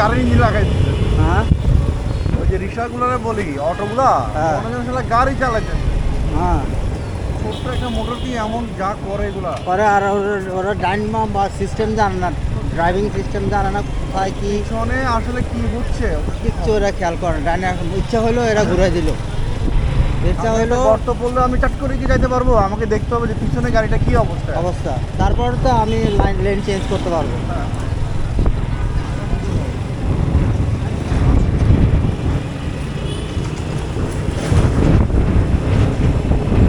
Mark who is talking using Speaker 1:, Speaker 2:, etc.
Speaker 1: গাড়ি লাগাই
Speaker 2: হ্যাঁ
Speaker 1: ওই যে বলি অটোগুলা গাড়ি চালাচ্ছে
Speaker 2: হ্যাঁ
Speaker 1: একটা এমন যা করে এগুলা
Speaker 2: করে আর ওরা বা সিস্টেম জানে না ড্রাইভিং সিস্টেম জানে না
Speaker 1: আসলে কি
Speaker 2: কিচ্ছু ওরা খেয়াল করে না। ইচ্ছা হলো এরা ঘুরে দিল।
Speaker 1: আমি
Speaker 2: হলো
Speaker 1: গর্ত পড়লে আমি চট করে কি যাইতে পারব? আমাকে দেখতে হবে যে পিছনে গাড়িটা কি অবস্থা।
Speaker 2: অবস্থা। তারপর তো আমি লাইন লেন চেঞ্জ করতে পারব।
Speaker 1: হ্যাঁ।